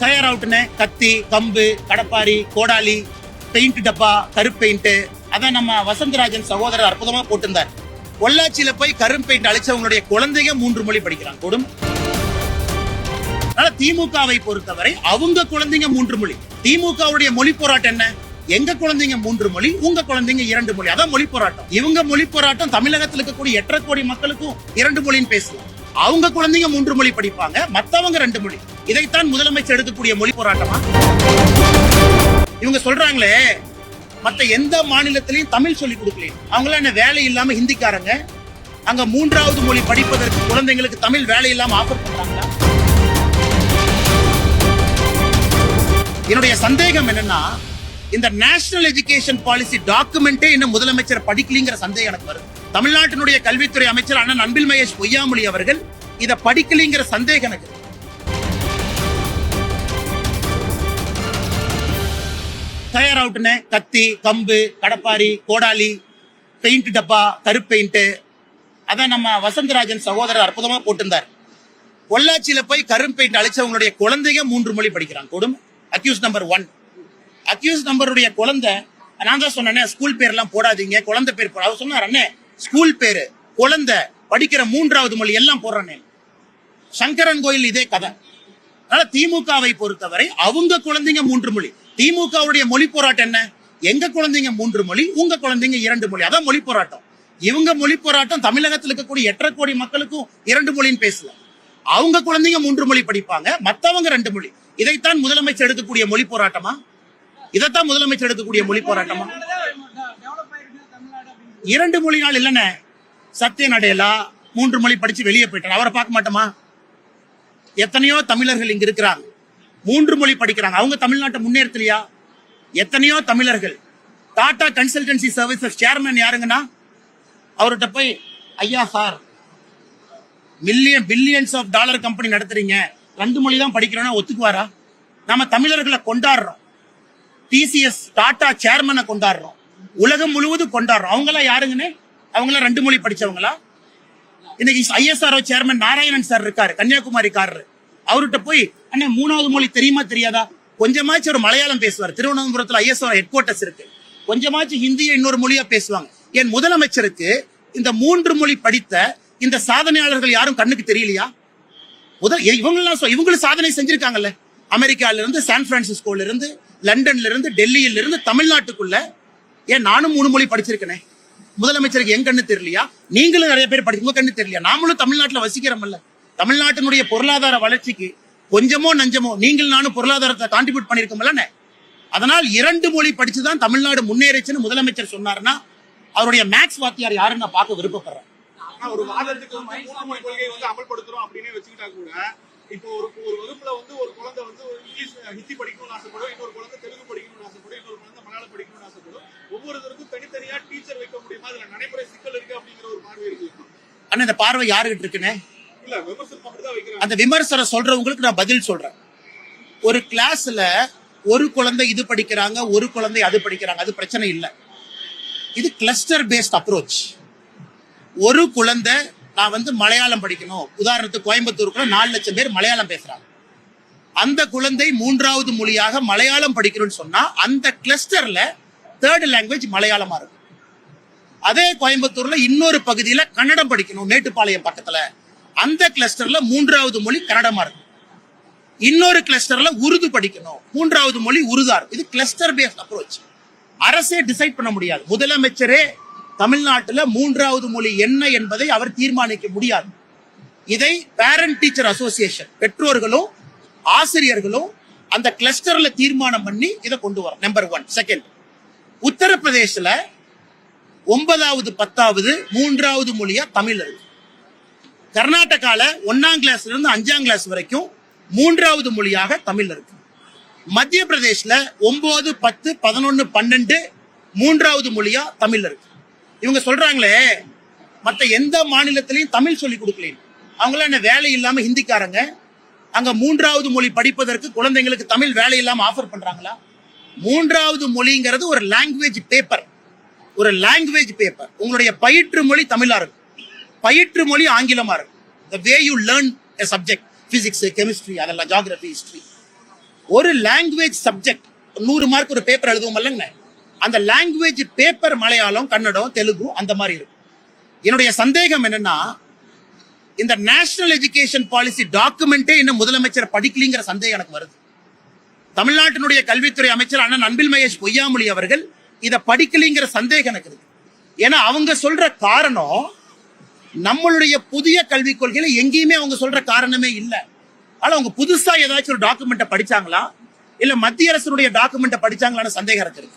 தயார் அவுட்னு கத்தி கம்பு கடப்பாரி கோடாலி பெயிண்ட் டப்பா கருப்பு பெயிண்ட் அதான் நம்ம வசந்தராஜன் சகோதரர் அற்புதமா போட்டிருந்தார். பொள்ளாச்சியில போய் கரும் பெயிண்ட் அழிச்சவங்களுடைய குழந்தைங்க மூன்று மொழி படிக்கிறாங்க கொடும் அதனால திமுகவை பொறுத்தவரை அவங்க குழந்தைங்க மூன்று மொழி. திமுகவுடைய மொழி போராட்டம் என்ன? எங்க குழந்தைங்க மூன்று மொழி உங்க குழந்தைங்க இரண்டு மொழி. அதான் மொழி போராட்டம். இவங்க மொழி போராட்டம் தமிழகத்தில் இருக்கக்கூடிய எட்டரை கோடி மக்களுக்கும் இரண்டு மொழின்னு பேசுவோம். அவங்க குழந்தைங்க மூன்று மொழி படிப்பாங்க மத்தவங்க ரெண்டு மொழி. இதைத்தான் முதலமைச்சர் எடுக்கக்கூடிய மொழி போராட்டமா? இவங்க சொல்றாங்களே மத்த எந்த மாநிலத்திலையும் தமிழ் சொல்லி கொடுக்கல அவங்களாம் என்ன வேலை இல்லாம ஹிந்திக்காரங்க? அங்க மூன்றாவது மொழி படிப்பதற்கு குழந்தைங்களுக்கு தமிழ் வேலை இல்லாம ஆஃபர் பண்றாங்களா? என்னுடைய சந்தேகம் என்னன்னா இந்த நேஷனல் எஜுகேஷன் பாலிசி டாக்குமெண்டே இன்னும் முதலமைச்சர் படிக்கலிங்கிற சந்தேகம் எனக்கு வருது. தமிழ்நாட்டினுடைய கல்வித்துறை அமைச்சர் அண்ணன் அன்பில் மகேஷ் பொய்யாமொழி அவர்கள் இதை படிக்கலிங்கிற சந்தேகம் எனக்கு. தயார் டயர் கத்தி கம்பு கடப்பாரி கோடாலி பெயிண்ட் டப்பா கருப்பு பெயிண்ட்டு அதான் நம்ம வசந்தராஜன் சகோதரர் அற்புதமா போட்டிருந்தார். பொள்ளாச்சியில போய் கரும் பெயிண்ட் அழிச்சவங்களுடைய குழந்தைங்க மூன்று மொழி படிக்கிறாங்க கொடுமை. அக்யூஸ் நம்பர் ஒன் அக்யூஸ் நம்பருடைய குழந்தை நான் தான் சொன்னேனே ஸ்கூல் பேர்லாம் போடாதீங்க. குழந்தை பேர் அவர் சொன்னார் அண்ணே ஸ்கூல் பேரு குழந்தை படிக்கிற மூன்றாவது மொழி எல்லாம் போடுறேனே. சங்கரன் கோயில் இதே கதை. அதனால திமுகவை பொறுத்தவரை அவங்க குழந்தைங்க மூன்று மொழி. திமுகவுடைய மொழி போராட்டம் என்ன? எங்க குழந்தைங்க மூன்று மொழி உங்க குழந்தைங்க இரண்டு மொழி. அதான் மொழி போராட்டம். இவங்க மொழி போராட்டம் தமிழகத்தில் இருக்கக்கூடிய எட்டரை கோடி மக்களுக்கும் இரண்டு மொழின்னு பேசல. அவங்க குழந்தைங்க மூன்று மொழி படிப்பாங்க மத்தவங்க ரெண்டு மொழி. இதைத்தான் முதலமைச்சர் எடுக்கக்கூடிய மொழி போராட்டமா? இதைத்தான் முதலமைச்சர் எடுக்கக்கூடிய மொழி போராட்டமா? இரண்டு மொழி நாள் இல்லைன்னு சத்ய நடையலா மூன்று மொழி படிச்சு வெளியே போயிட்டார். அவரை பார்க்க மாட்டோமா? எத்தனையோ தமிழர்கள் இங்க இருக்கிறாங்க. மூன்று மொழி படிக்கிறாங்க. அவங்க தமிழ்நாட்டை முன்னேற்றலையா எத்தனையோ தமிழர்கள். டாடா கன்சல்டன்சி சர்வீசஸ் சேர்மேன் யாருங்கன்னா? அவர்கிட்ட போய் ஐயா sir million billions of dollar company நடத்துறீங்க. ரெண்டு மொழி தான் படிக்கிறோம்னா ஒத்துக்குவாரா? நம்ம தமிழர்களை கொண்டாடுறோம். டிசிஎஸ் டாடா சேர்மனை கொண்டாடுறோம். உலகம் முழுவதும் கொண்டாடுறோம். அவங்களாம் யாருங்கன்னு? அவங்களாம் ரெண்டு மொழி படிச்சவங்களா? இன்னைக்கு ஐஎஸ்ஆர்ஓ சேர்மன் நாராயணன் சார் இருக்காரு கன்னியாகுமரிக்காரரு. அவர்கிட்ட போய் அண்ணே மூணாவது மொழி தெரியுமா தெரியாதா? கொஞ்சமாச்சும் ஒரு மலையாளம் பேசுவார். திருவனந்தபுரத்துல ஐஎஸ்ஆர் ஹெட் குவார்டர்ஸ் இருக்கு. கொஞ்சமாச்சும் ஹிந்தியை இன்னொரு மொழியா பேசுவாங்க. என் முதலமைச்சருக்கு இந்த மூன்று மொழி படித்த இந்த சாதனையாளர்கள் யாரும் கண்ணுக்கு தெரியலையா? முதல் இவங்கெல்லாம் இவங்களும் சாதனை செஞ்சிருக்காங்கல்ல. அமெரிக்கால இருந்து சான் பிரான்சிஸ்கோல இருந்து லண்டன்ல இருந்து டெல்லியில இருந்து தமிழ்நாட்டுக்குள்ள. ஏன் நானும் மூணு மொழி படிச்சிருக்கேனே? முதலமைச்சருக்கு என் கண்ணு தெரியலையா? நீங்களும் நிறைய பேர் படி உங்க கண்ணு தெரியலையா? நாமளும் தமிழ்நாட்டுல வசிக்கிறோம்ல. தமிழ்நாட்டினுடைய பொருளாதார வளர்ச்சிக்கு கொஞ்சமோ நஞ்சமோ நீங்கள் நானும் பொருளாதாரத்தை கான்ட்ரிபியூட் பண்ணிருக்கோம்ல அதனால் இரண்டு மொழி படிச்சுதான் தமிழ்நாடு முன்னேறிச்சுன்னு முதலமைச்சர் சொன்னாருன்னா அவருடைய மேக்ஸ் வாத்தியார் யாருன்னு நான் பார்க்க விருப்பப்படுறேன். ஒரு வாதத்துக்கு மொழி கொள்கையை வந்து அமல்படுத்துறோம் அப்படின்னு வச்சுக்கிட்டா கூட இப்போ ஒரு ஒரு வகுப்புல வந்து ஒரு குழந்தை வந்து இங்கிலீஷ் ஹிந்தி படிக்கணும்னு ஆசைப்படும் இன்னொரு குழந்தை தெலுங்கு படிக்கணும்னு ஆசைப்படும் இன்னொரு குழந்தை மலையாளம் படிக்கணும்னு ஆசைப்படும். ஒவ்வொருத்தருக்கும் தனித்தனியா டீச்சர் வைக்க முடியுமா? அதுல நடைமுறை சிக்கல் இருக்கு அப்படிங்கிற ஒரு பார்வை இருக்கு. ஆனா இந்த பார்வை யாருகிட்ட இருக்குன்னு அந்த விமர்சனம் சொல்றவங்களுக்கு நான் பதில் சொல்றேன். ஒரு கிளாஸ்ல ஒரு குழந்தை இது படிக்கிறாங்க ஒரு குழந்தை அது படிக்கிறாங்க அது பிரச்சனை இல்லை. இது கிளஸ்டர் பேஸ்ட் அப்ரோச் ஒரு குழந்தை நான் வந்து மலையாளம் படிக்கணும். உதாரணத்துக்கு கோயம்புத்தூருக்குள்ள நாலு லட்சம் பேர் மலையாளம் பேசுறாங்க. அந்த குழந்தை மூன்றாவது மொழியாக மலையாளம் படிக்கணும்னு சொன்னா அந்த கிளஸ்டர்ல தேர்ட் லாங்குவேஜ் மலையாளமா இருக்கும். அதே கோயம்புத்தூர்ல இன்னொரு பகுதியில கன்னடம் படிக்கணும் மேட்டுப்பாளையம் பக்கத்துல. அந்த கிளஸ்டர்ல மூன்றாவது மொழி கன்னடமா இருக்கும். இன்னொரு கிளஸ்டர்ல உருது படிக்கணும். மூன்றாவது மொழி உருதா இருக்கும். இது கிளஸ்டர் பேஸ்ட் அப்ரோச் அரசே டிசைட் பண்ண முடியாது. முதலமைச்சரே தமிழ்நாட்டில் மூன்றாவது மொழி என்ன என்பதை அவர் தீர்மானிக்க முடியாது. இதை பேரண்ட் டீச்சர் அசோசியேஷன் பெற்றோர்களும் ஆசிரியர்களும் அந்த கிளஸ்டர்ல தீர்மானம் பண்ணி இதை கொண்டு வரும் நம்பர் ஒன் செகண்ட் உத்தரப்பிரதேசல ஒன்பதாவது பத்தாவது மூன்றாவது மொழியா தமிழ் இருக்கு கர்நாடகாவில் ஒன்னாம் கிளாஸ்ல இருந்து அஞ்சாம் கிளாஸ் வரைக்கும் மூன்றாவது மொழியாக தமிழ் இருக்கு. மத்திய பிரதேஷில் ஒன்பது பத்து பதினொன்று பன்னெண்டு மூன்றாவது மொழியா தமிழ் இருக்கு. இவங்க சொல்றாங்களே மற்ற எந்த மாநிலத்திலையும் தமிழ் சொல்லி கொடுக்கலேன் அவங்களாம் என்ன வேலை இல்லாம ஹிந்திக்காரங்க? அங்க மூன்றாவது மொழி படிப்பதற்கு குழந்தைங்களுக்கு தமிழ் வேலை இல்லாம ஆஃபர் பண்றாங்களா? மூன்றாவது மொழிங்கிறது ஒரு லாங்குவேஜ் பேப்பர் ஒரு லாங்குவேஜ் பேப்பர் உங்களுடைய பயிற்று மொழி தமிழா இருக்கும். பயிற்று மொழி ஆங்கிலமா இருக்கும். The way you learn a subject physics chemistry அதெல்லாம் ஜாகிரபி ஹிஸ்டரி ஒரு லாங்குவேஜ் சப்ஜெக்ட் நூறு மார்க் ஒரு பேப்பர் எழுதுவோம் இல்லைங்க அந்த லாங்குவேஜ் பேப்பர் மலையாளம் கன்னடம் தெலுங்கு அந்த மாதிரி இருக்கும். என்னுடைய சந்தேகம் என்னன்னா இந்த நேஷனல் எஜுகேஷன் பாலிசி டாக்குமெண்டே இன்னும் முதலமைச்சர் படிக்கலிங்கிற சந்தேகம் எனக்கு வருது. தமிழ்நாட்டினுடைய கல்வித்துறை அமைச்சர் அண்ணன் அன்பில் மகேஷ் பொய்யாமொழி அவர்கள் இதை படிக்கலிங்கிற சந்தேகம் எனக்கு இருக்கு. ஏன்னா அவங்க சொல்ற காரணம் நம்மளுடைய புதிய கல்விக் கொள்கையில எங்கேயுமே அவங்க சொல்ற காரணமே இல்ல. ஆனா அவங்க புதுசா ஏதாச்சும் ஒரு டாக்குமெண்ட்டை படிச்சாங்களா? இல்ல மத்திய அரசுடைய டாக்குமெண்ட்டை படிச்சாங்களான்னு சந்தேகம் இருக்கு.